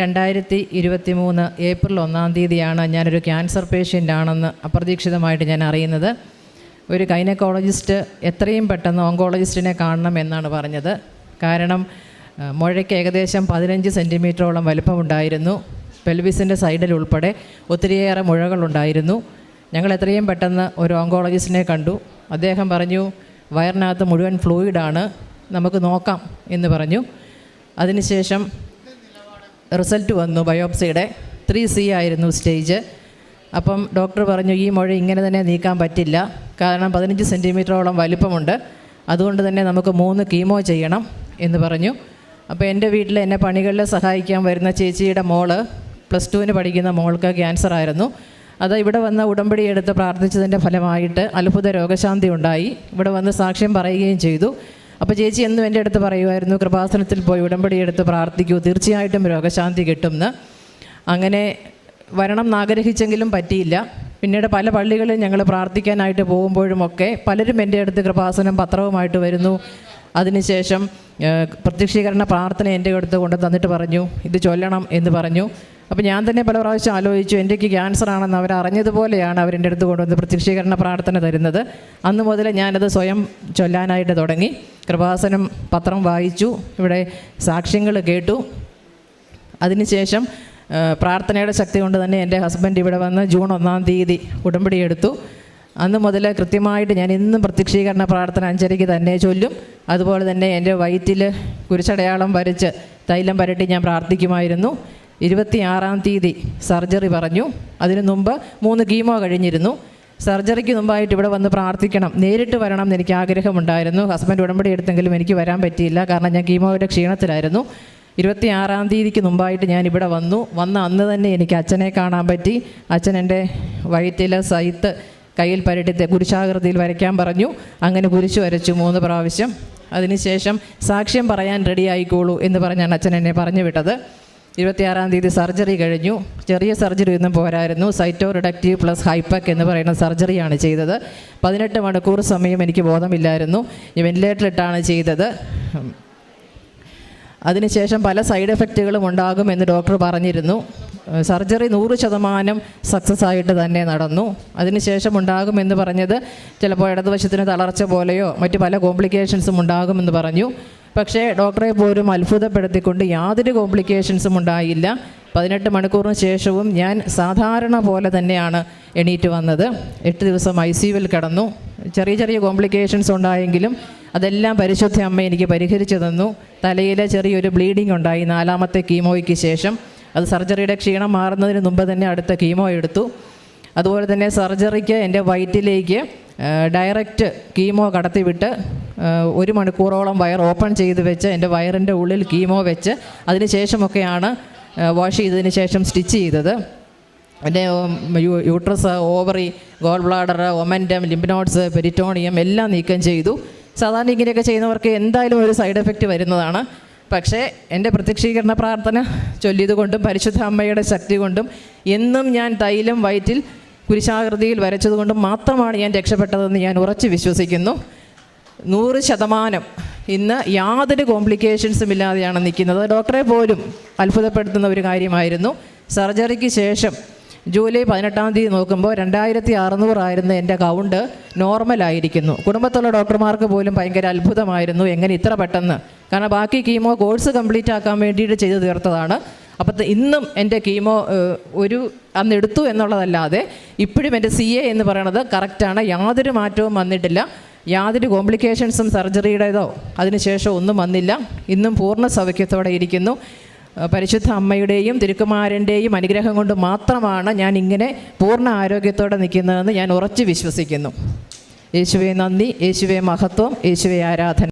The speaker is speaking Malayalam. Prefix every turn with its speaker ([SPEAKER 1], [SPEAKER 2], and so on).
[SPEAKER 1] രണ്ടായിരത്തി ഇരുപത്തി മൂന്ന് ഏപ്രിൽ ഒന്നാം തീയതിയാണ് ഞാനൊരു ക്യാൻസർ പേഷ്യന്റ് ആണെന്ന് അപ്രതീക്ഷിതമായിട്ട് ഞാൻ അറിയുന്നത്. ഒരു ഗൈനക്കോളജിസ്റ്റ് എത്രയും പെട്ടെന്ന് ഓങ്കോളജിസ്റ്റിനെ കാണണം എന്നാണ് പറഞ്ഞത്. കാരണം മുഴയ്ക്ക് ഏകദേശം പതിനഞ്ച് സെന്റിമീറ്ററോളം വലുപ്പമുണ്ടായിരുന്നു. പെൽവിസിന്റെ സൈഡിൽ ഉൾപ്പെടെ ഒത്തിരിയേറെ മുഴകളുണ്ടായിരുന്നു. ഞങ്ങൾ എത്രയും പെട്ടെന്ന് ഒരു ഓങ്കോളജിസ്റ്റിനെ കണ്ടു. അദ്ദേഹം പറഞ്ഞു വയറിനകത്ത് മുഴുവൻ ഫ്ലൂയിഡാണ് നമുക്ക് നോക്കാം എന്ന് പറഞ്ഞു. അതിനുശേഷം റിസൾട്ട് വന്നു ബയോപ്സിയുടെ. ത്രീ സി ആയിരുന്നു സ്റ്റേജ്. അപ്പം ഡോക്ടർ പറഞ്ഞു ഈ മുഴ ഇങ്ങനെ തന്നെ നീക്കാൻ പറ്റില്ല. കാരണം പതിനഞ്ച് സെന്റിമീറ്ററോളം വലിപ്പമുണ്ട്. അതുകൊണ്ട് തന്നെ നമുക്ക് മൂന്ന് കീമോ ചെയ്യണം എന്ന് പറഞ്ഞു. അപ്പോൾ എന്റെ വീട്ടിൽ എന്നെ പണികളിൽ സഹായിക്കാൻ വരുന്ന ചേച്ചിയുടെ മോൾ പ്ലസ് ടുവിന് പഠിക്കുന്ന മോൾക്ക് ക്യാൻസർ ആയിരുന്നു. അത് ഇവിടെ വന്ന് ഉടമ്പടി എടുത്ത് പ്രാർത്ഥിച്ചതിന്റെ ഫലമായിട്ട് അത്ഭുത രോഗശാന്തി ഉണ്ടായി. ഇവിടെ വന്ന് സാക്ഷ്യം പറയുകയും ചെയ്തു. അപ്പോൾ ചേച്ചി എന്നും എന്റെ അടുത്ത് പറയുമായിരുന്നു കൃപാസനത്തിൽ പോയി ഉടമ്പടി എടുത്ത് പ്രാർത്ഥിക്കൂ തീർച്ചയായിട്ടും രോഗശാന്തി കിട്ടുമെന്ന് അങ്ങനെ വരണം എന്നാഗ്രഹിച്ചെങ്കിലും പറ്റിയില്ല. പിന്നീട് പല പള്ളികളിൽ ഞങ്ങൾ പ്രാർത്ഥിക്കാനായിട്ട് പോകുമ്പോഴുമൊക്കെ പലരും എന്റെ അടുത്ത് കൃപാസനം പത്രവുമായിട്ട് വരുന്നു. അതിനുശേഷം പ്രത്യക്ഷീകരണ പ്രാർത്ഥന എന്റെ അടുത്ത് കൊണ്ട് തന്നിട്ട് പറഞ്ഞു ഇത് ചൊല്ലണം എന്ന് പറഞ്ഞു. അപ്പോൾ ഞാൻ തന്നെ പല പ്രാവശ്യം ആലോചിച്ചു എന്റെക്ക് ക്യാൻസർ ആണെന്ന് അവർ അറിഞ്ഞതുപോലെയാണ് അവരെന്റെ അടുത്ത് കൊണ്ടുവന്ന് പ്രത്യക്ഷീകരണ പ്രാർത്ഥന തരുന്നത്. അന്ന് മുതൽ ഞാനത് സ്വയം ചൊല്ലാനായിട്ട് തുടങ്ങി. കൃപാസനം പത്രം വായിച്ചു. ഇവിടെ സാക്ഷ്യങ്ങൾ കേട്ടു. അതിനുശേഷം പ്രാർത്ഥനയുടെ ശക്തി കൊണ്ട് തന്നെ എന്റെ ഹസ്ബൻഡ് ഇവിടെ വന്ന് ജൂൺ ഒന്നാം തീയതി ഉടമ്പടി എടുത്തു. അന്ന് മുതൽ കൃത്യമായിട്ട് ഞാൻ ഇന്നും പ്രത്യക്ഷീകരണ പ്രാർത്ഥന അഞ്ചരയ്ക്ക് തന്നെ ചൊല്ലും. അതുപോലെ തന്നെ എന്റെ വയറ്റിൽ കുരിശടയാളം വരച്ച് തൈലം പരട്ടി ഞാൻ പ്രാർത്ഥിക്കുമായിരുന്നു. ഇരുപത്തിയാറാം തീയതി സർജറി പറഞ്ഞു. അതിനു മുമ്പ് മൂന്ന് കീമോ കഴിഞ്ഞിരുന്നു. സർജറിക്ക് മുമ്പായിട്ട് ഇവിടെ വന്ന് പ്രാർത്ഥിക്കണം. നേരിട്ട് വരണം എന്ന് എനിക്ക് ആഗ്രഹമുണ്ടായിരുന്നു. ഹസ്ബൻഡ് ഉടമ്പടി എടുത്തെങ്കിലും എനിക്ക് വരാൻ പറ്റിയില്ല. കാരണം ഞാൻ കീമോയുടെ ക്ഷീണത്തിലായിരുന്നു. ഇരുപത്തി ആറാം തീയതിക്ക് മുമ്പായിട്ട് ഞാൻ ഇവിടെ വന്നു. വന്ന അന്ന് തന്നെ എനിക്ക് അച്ഛനെ കാണാൻ പറ്റി. അച്ഛൻ എന്റെ വയറ്റിലെ സൈത്ത് കയ്യിൽ പരട്ടി കുരിശാകൃതിയിൽ വരയ്ക്കാൻ പറഞ്ഞു. അങ്ങനെ കുരിശ് വരച്ചു മൂന്ന് പ്രാവശ്യം. അതിനുശേഷം സാക്ഷ്യം പറയാൻ റെഡി ആയിക്കോളൂ എന്ന് പറഞ്ഞാണ് അച്ഛൻ എന്നെ പറഞ്ഞു വിട്ടത്. ഇരുപത്തിയാറാം തീയതി സർജറി കഴിഞ്ഞു. ചെറിയ സർജറി ഒന്നും പോരായിരുന്നു. സൈറ്റോ റിഡക്റ്റീവ് പ്ലസ് ഹൈപ്പക് എന്ന് പറയുന്ന സർജറിയാണ് ചെയ്തത്. പതിനെട്ട് മണിക്കൂർ സമയം എനിക്ക് ബോധമില്ലായിരുന്നു. വെന്റിലേറ്ററിട്ടാണ് ചെയ്തത്. അതിനുശേഷം പല സൈഡ് എഫക്റ്റുകളും ഉണ്ടാകും എന്ന് ഡോക്ടർ പറഞ്ഞിരുന്നു. സർജറി നൂറ് ശതമാനം സക്സസ് ആയിട്ട് തന്നെ നടന്നു. അതിനുശേഷം ഉണ്ടാകുമെന്ന് പറഞ്ഞത് ചിലപ്പോൾ ഇടതുവശത്തിന് തളർച്ച പോലെയോ മറ്റു പല കോംപ്ലിക്കേഷൻസും ഉണ്ടാകുമെന്ന് പറഞ്ഞു. പക്ഷേ ഡോക്ടറെ പോലും അത്ഭുതപ്പെടുത്തിക്കൊണ്ട് യാതൊരു കോംപ്ലിക്കേഷൻസും ഉണ്ടായില്ല. പതിനെട്ട് മണിക്കൂറിന് ശേഷവും ഞാൻ സാധാരണ പോലെ തന്നെയാണ് എണീറ്റ് വന്നത്. എട്ട് ദിവസം ഐ സി യുവിൽ കിടന്നു. ചെറിയ ചെറിയ കോംപ്ലിക്കേഷൻസ് ഉണ്ടായെങ്കിലും അതെല്ലാം പരിശുദ്ധ അമ്മ എനിക്ക് പരിഹരിച്ചു തന്നു. തലയിലെ ചെറിയൊരു ബ്ലീഡിംഗ് ഉണ്ടായി നാലാമത്തെ കീമോയ്ക്ക് ശേഷം. അത് സർജറിയുടെ ക്ഷീണം മാറുന്നതിന് മുമ്പ് തന്നെ അടുത്ത കീമോ എടുത്തു. അതുപോലെ തന്നെ സർജറിക്ക് എന്റെ വയറ്റിലേക്ക് ഡയറക്റ്റ് കീമോ കടത്തിവിട്ട് ഒരു മണിക്കൂറോളം വയർ ഓപ്പൺ ചെയ്ത് വെച്ച് എന്റെ വയറിന്റെ ഉള്ളിൽ കീമോ വെച്ച് അതിന് ശേഷമൊക്കെയാണ് വാഷ് ചെയ്തതിന് ശേഷം സ്റ്റിച്ച് ചെയ്തത്. എന്റെ uterus ovary gall bladder omentum lymph nodes peritoneum എല്ലാം നീക്കം ചെയ്തു. സാധാരണ ഇങ്ങനെയൊക്കെ ചെയ്യുന്നവർക്ക് എന്തായാലും ഒരു സൈഡ് എഫക്റ്റ് വരുന്നതാണ്. പക്ഷേ എന്റെ പ്രത്യക്ഷീകരണ പ്രാർത്ഥന ചൊല്ലിയത് കൊണ്ടും പരിശുദ്ധ അമ്മയുടെ ശക്തി കൊണ്ടും എന്നും ഞാൻ തൈലം വയറ്റിൽ കുരിശാകൃതിയിൽ വരച്ചതുകൊണ്ട് മാത്രമാണ് ഞാൻ രക്ഷപ്പെട്ടതെന്ന് ഞാൻ ഉറച്ചു വിശ്വസിക്കുന്നു. നൂറ് ശതമാനം. ഇന്ന് യാതൊരു കോംപ്ലിക്കേഷൻസും ഇല്ലാതെയാണ് നിൽക്കുന്നത്. ഡോക്ടറെ പോലും അത്ഭുതപ്പെടുത്തുന്ന ഒരു കാര്യമായിരുന്നു. സർജറിക്ക് ശേഷം ജൂലൈ പതിനെട്ടാം തീയതി നോക്കുമ്പോൾ രണ്ടായിരത്തി അറുന്നൂറായിരുന്ന എന്റെ കൗണ്ട്. നോർമലായിരിക്കുന്നു കുടുംബത്തുള്ള ഡോക്ടർമാർക്ക് പോലും ഭയങ്കര അത്ഭുതമായിരുന്നു. എങ്ങനെ ഇത്ര പെട്ടെന്ന്? കാരണം ബാക്കി കീമോ കോഴ്സ് കംപ്ലീറ്റ് ആക്കാൻ വേണ്ടിയിട്ട് ചെയ്തു തീർത്തതാണ്. അപ്പോൾ ത- ഇന്നും എന്റെ കീമോ ഒരു അന്ന് എടുത്തു എന്നുള്ളതല്ലാതെ ഇപ്പോഴും എന്റെ സി എ എന്ന് പറയണത് കറക്റ്റാണ് യാതൊരു മാറ്റവും വന്നിട്ടില്ല. യാതൊരു കോംപ്ലിക്കേഷൻസും സർജറിയുടേതോ അതിനുശേഷം ഒന്നും വന്നില്ല. ഇന്നും പൂർണ സൗഖ്യത്തോടെ ഇരിക്കുന്നു. പരിശുദ്ധ അമ്മയുടെയും തിരുക്കുമാരന്റെയും അനുഗ്രഹം കൊണ്ട് മാത്രമാണ് ഞാൻ ഇങ്ങനെ പൂർണ ആരോഗ്യത്തോടെ നിൽക്കുന്നതെന്ന് ഞാൻ ഉറച്ചു വിശ്വസിക്കുന്നു. യേശുവെ നന്ദി യേശുവെ മഹത്വം യേശുവെ ആരാധന.